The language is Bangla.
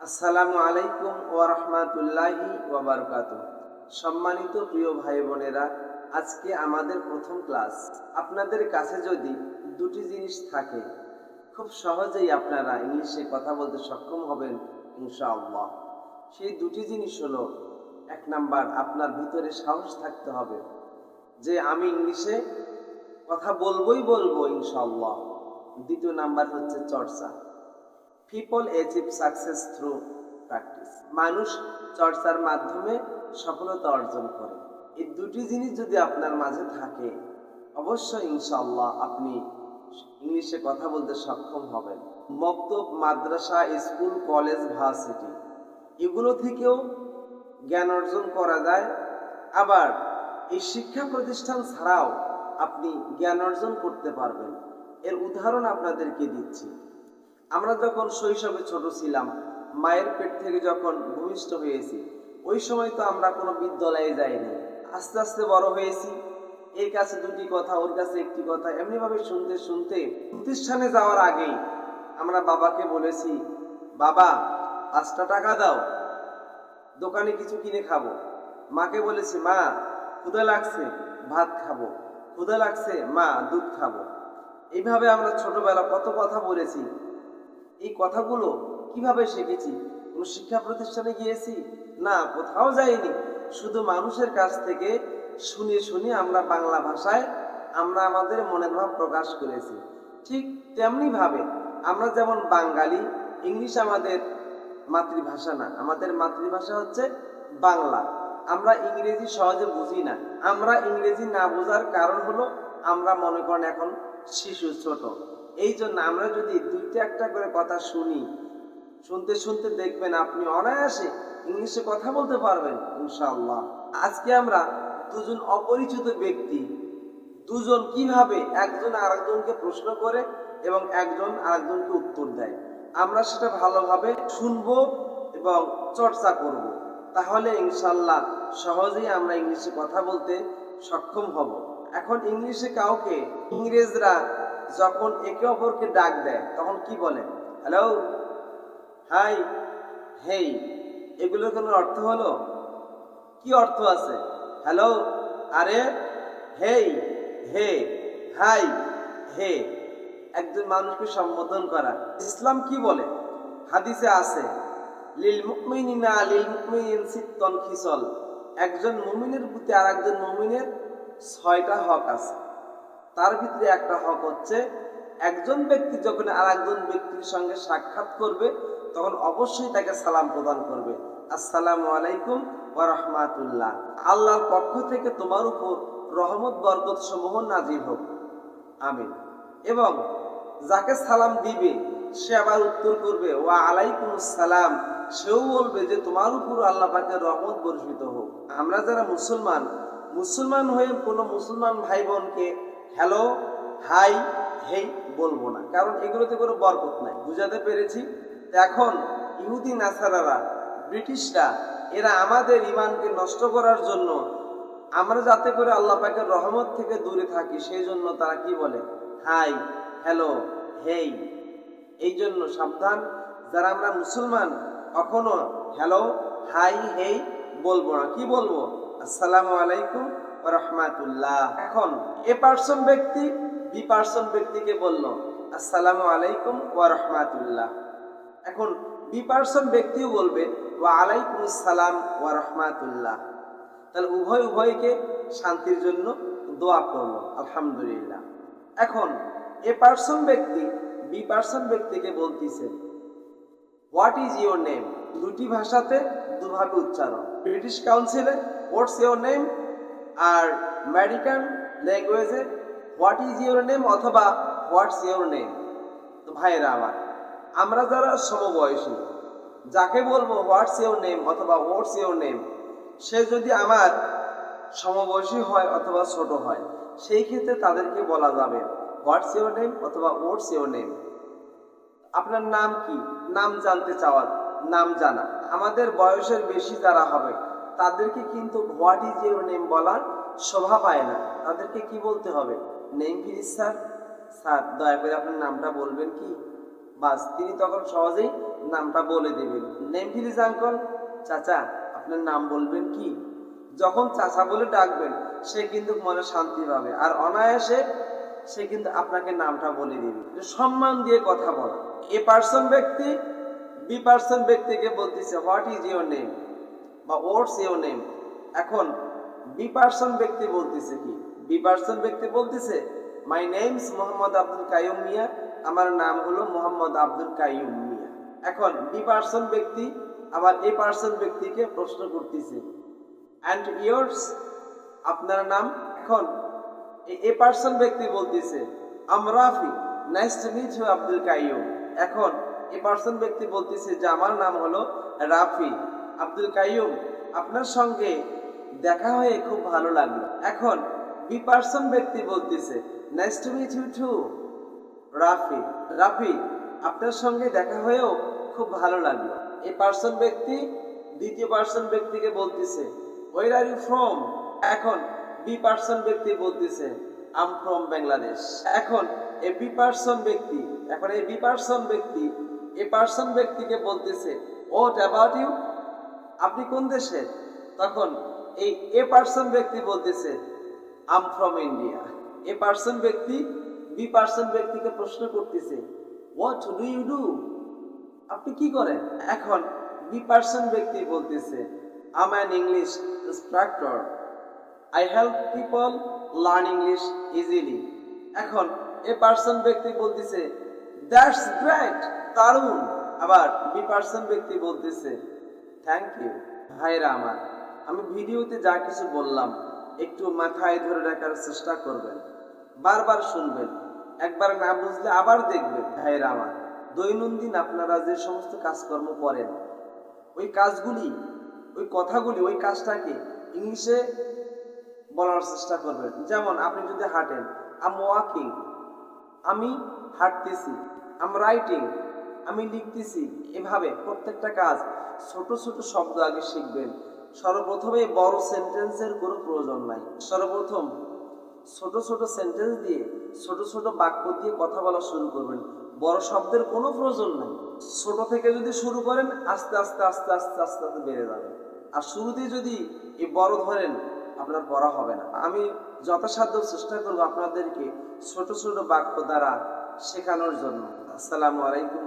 আসসালামু আলাইকুম ওয়া রাহমাতুল্লাহি সম্মানিত প্রিয় ভাই বোনেরা, আজকে আমাদের প্রথম ক্লাস। আপনাদের কাছে যদি দুটি জিনিস থাকে, খুব সহজেই আপনারা ইংলিশে কথা বলতে সক্ষম হবেন, ইনশাআল্লাহ। সেই দুটি জিনিস হলো, এক নাম্বার, আপনার ভিতরে সাহস থাকতে হবে যে আমি ইংলিশে কথা বলবোই বলব, ইনশাআল্লাহ। দ্বিতীয় নাম্বার হচ্ছে চর্চা। People achieve success through practice মানুষ চর্চার মাধ্যমে সফলতা অর্জন করে। এই দুটি জিনিস যদি আপনার মাঝে থাকে, অবশ্যই ইনশাল্লাহ আপনি ইংলিশে কথা বলতে সক্ষম হবেন। মক্তব, মাদ্রাসা, স্কুল, কলেজ, ভার্সিটি, এগুলো থেকেও জ্ঞান অর্জন করা যায়। আবার এই শিক্ষা প্রতিষ্ঠান ছাড়াও আপনি জ্ঞান অর্জন করতে পারবেন। এর উদাহরণ আপনাদেরকে দিচ্ছি। আমরা যখন শৈশবে ছোট ছিলাম, মায়ের পেট থেকে যখন ভূমিষ্ঠ হয়েছি, ওই সময় তো আমরা কোনো বিদ্যালয়ে যাইনি। আস্তে আস্তে বড় হয়েছি। এর কাছে দুটি কথা, ওর কাছে একটি কথা। এমনিভাবে শুনতে শুনতে প্রতিষ্ঠানে যাওয়ার আগেই আমরা বাবাকে বলেছি, বাবা, পাঁচটা টাকা দাও, দোকানে কিছু কিনে খাব। মাকে বলেছি, মা ক্ষুদা লাগছে, ভাত খাব। ক্ষুদা লাগছে, মা, দুধ খাব। এইভাবে আমরা ছোটবেলা কত কথা বলেছি। এই কথাগুলো কীভাবে শিখেছি? কোনো শিক্ষা প্রতিষ্ঠানে গিয়েছি? না, কোথাও যাইনি। শুধু মানুষের কাছ থেকে শুনে শুনে আমরা বাংলা ভাষায় আমরা আমাদের মনের ভাব প্রকাশ করেছি। ঠিক তেমনি ভাবে আমরা যেমন বাঙালি, ইংলিশ আমাদের মাতৃভাষা না। আমাদের মাতৃভাষা হচ্ছে বাংলা। আমরা ইংরেজি সহজে বুঝি না। আমরা ইংরেজি না বোঝার কারণ হলো আমরা মনে করেন এখন শিশু, ছোট। এই জন্য আমরা যদি দুইটা একটা করে কথা শুনি, শুনতে শুনতে দেখবেন আপনি অনায়াসে ইংলিশে কথা বলতে পারবেন, ইনশাআল্লাহ আজকে আমরা দুজন অপরিচিত ব্যক্তি, দুজন কীভাবে একজন আরেকজনকে প্রশ্ন করে এবং একজন আরেকজনকে উত্তর দেয়, আমরা সেটা ভালোভাবে শুনব এবং চর্চা করব। তাহলে ইনশাল্লাহ সহজেই আমরা ইংলিশে কথা বলতে সক্ষম হব এখন ইংলিশে কাউকে ইংরেজরা যখন একে অপরকে ডাক দেয়, তখন কি বলে? হ্যালো হাই হেই এগুলোর কোনো অর্থ হলো? কি অর্থ আছে? হ্যালো আরে হেই হে হাই হে একজন মানুষকে সম্বোধন করা। ইসলাম কি বলে? হাদিসে আছে, লিল মুকমিনিনা লিল মুকমিনিন সিত্তন খিসল। একজন মুমিনের প্রতি আর একজন মুমিনের ছয়টা হক আছে। তার ভিতরে একটা হক হচ্ছে, একজন ব্যক্তি যখন আর একজন ব্যক্তির সঙ্গে সাক্ষাৎ করবে, তখন অবশ্যই তাকে সালাম প্রদান করবে। আসসালামু আলাইকুম রাহমাতুল্লাহ। আল্লাহর পক্ষ থেকে তোমার উপর রহমত, বরকত সমূহ নাজির হোক। আমিন। এবং যাকে সালাম দিবে, সে আবার উত্তর করবে, ওয়া আলাইকুম সালাম। সেও বলবে যে, তোমার উপর আল্লাহ পাকের রহমত বর্ষিত হোক। আমরা যারা মুসলমান মুসলমান হয়ে কোনো মুসলমান ভাই বোনকে হ্যালো, হাই, হেই বলব না। কারণ এগুলোতে কোনো বরকত নাই। বুঝাতে পেরেছি? এখন ইহুদি নাসারারা, ব্রিটিশরা, এরা আমাদের ইমানকে নষ্ট করার জন্য আমরা যাতে করে আল্লাহ পাকের রহমত থেকে দূরে থাকি সেই জন্য তারা কি বলে? Hi, hello, hey. এই জন্য সাবধান। যারা আমরা মুসলমান, কখনো হ্যালো, হাই, হেই বলব না। কি বলব? আসসালামু আলাইকুম। রহমাতুল্লাহ। এখন এ পার্সন ব্যক্তি, বি পার্সন ব্যক্তিকে বলল, আসসালামু আলাইকুম ওয়া রহমাতুল্লাহ। এখন বি পার্সন ব্যক্তিও বলবে, ওয়া আলাইকুম আসসালাম ওয়া রহমাতুল্লাহ। তাহলে উভয় উভয়কে শান্তির জন্য দোয়া করল আলহামদুলিল্লাহ। এখন এ পার্সন ব্যক্তি, বি পার্সন ব্যক্তিকে বলতিছে হোয়াট ইজ ইউর নেম দুটি ভাষাতে দুভাবে উচ্চারণ। ব্রিটিশ কাউন্সিলে হোয়াটস ইউর নেম আর আমেরিকান ল্যাঙ্গুয়েজে হোয়াট ইজ ইউর নেম অথবা হোয়াটস ইউর নেম তো ভাইয়েরা আমার, আমরা যারা সমবয়সী, যাকে বলব হোয়াটস ইউর নেম অথবা হোয়াটস ইউর নেম সে যদি আমার সমবয়সী হয় অথবা ছোট হয়, সেই ক্ষেত্রে তাদেরকে বলা যাবে হোয়াটস ইউর নেম অথবা হোয়াটস ইউর নেম আপনার নাম কি? নাম জানতে চাওয়ার, নাম জানা। আমাদের বয়সের বেশি যারা হবে তাদেরকে কিন্তু হোয়াট ইউর নেম বলার শোভা পায় না। তাদেরকে কি বলতে হবে? Name please sir. স্যার, দয়া করে আপনার নামটা বলবেন কি? বাস, তিনি তখন সহজেই নামটা বলে দেবেন। Name please uncle. চাচা, আপনার নাম বলবেন কি? যখন চাচা বলে ডাকবেন, সে কিন্তু মনে শান্তি পাবে। আর অনায়াসে সে কিন্তু আপনাকে নামটা বলে দিবে। যে সম্মান দিয়ে কথা বলা। এ পার্সন ব্যক্তি, বি পার্সন ব্যক্তিকে বলতেছে হোয়াট ইজ ইউর নেম বা ওয়াটস ইউর নেম এখন বি পার্সন ব্যক্তি বলতেছে কি? বি পার্সন ব্যক্তি বলতেছে মাই নেমস মোহাম্মদ আব্দুল কাইয়ুম মিয়া আমার নাম হলো মোহাম্মদ আব্দুল কাইয়ুম মিয়া এখন বি পার্সন ব্যক্তি আবার এ পার্সন ব্যক্তিকে প্রশ্ন করতেছে অ্যান্ড ইয়ার্স আপনার নাম? এখন, এ পার্সন ব্যক্তি বলতেছে I'm Rafi nice to meet you Abdul Qayyum এখন, এ পার্সন ব্যক্তি বলতেছে যে, আমার নাম হলো রাফি আব্দুল কাইয়ুম, আপনার সঙ্গে দেখা হয়ে খুব ভালো লাগল। এখন বি পার্সন ব্যক্তি বলতেছে nice to meet you too Rafi. Rafi, আপনার সঙ্গে দেখা হয়েও খুব ভালো লাগল। এই পার্সন ব্যক্তি, দ্বিতীয় পার্সন ব্যক্তিকে বলতেছে ওয়ের আর ইউ ফ্রম এখন বি পার্সন ব্যক্তি বলতেছে আম ফ্রম বাংলাদেশ এখন এ বি পার্সন ব্যক্তি, এখন এই বি পার্সন ব্যক্তি, এ পার্সন ব্যক্তিকে বলতেছে হোয়াট অ্যাবাউট ইউ আপনি কোন দেশের তখন এই এ পার্সন ব্যক্তি বলতেছে I'm from India A person ব্যক্তি বি পার্সন ব্যক্তিকে প্রশ্ন করতেছে হোয়াট ডু ইউ ডু আপনি কি করেন? এখন বি পার্সন ব্যক্তি বলতেছে I'm an English instructor I help people learn English easily এখন এ পার্সন ব্যক্তি বলতেছে দ্যাটস গ্রেট দারুণ. আবার বি পার্সন ব্যক্তি বলতেছে থ্যাংক ইউ ভাইরা আমার আমি ভিডিওতে যা কিছু বললাম, একটু মাথায় ধরে রাখার চেষ্টা করবেন। বারবার শুনবেন। একবার না বুঝলে আবার দেখবেন। ভাইরা আমার দৈনন্দিন আপনারা যে সমস্ত কাজকর্ম করেন, ওই কাজগুলি, ওই কথাগুলি, ওই কাজটাকে ইংলিশে বলার চেষ্টা করবেন। যেমন, আপনি যদি হাঁটেন আম ওয়াকিং আমি হাঁটতেছি। আম রাইটিং আমি লিখতেছি, এভাবে প্রত্যেকটা কাজ ছোট ছোট শব্দ আগে শিখবেন। সর্বপ্রথমে বড় সেন্টেন্সের কোনো প্রয়োজন নাই। সর্বপ্রথম ছোট ছোট সেন্টেন্স দিয়ে ছোট ছোট বাক্য দিয়ে কথা বলা শুরু করবেন। বড় শব্দের কোনো প্রয়োজন নাই। ছোট থেকে যদি শুরু করেন, আস্তে আস্তে আস্তে আস্তে আস্তে আস্তে বেড়ে যাবে। আর শুরুতেই যদি এই বড় ধরেন, আপনার পড়া হবে না। আমি যথাসাধ্য চেষ্টা করব আপনাদেরকে ছোট ছোট বাক্য দ্বারা শেখানোর জন্য। আসসালামু আলাইকুম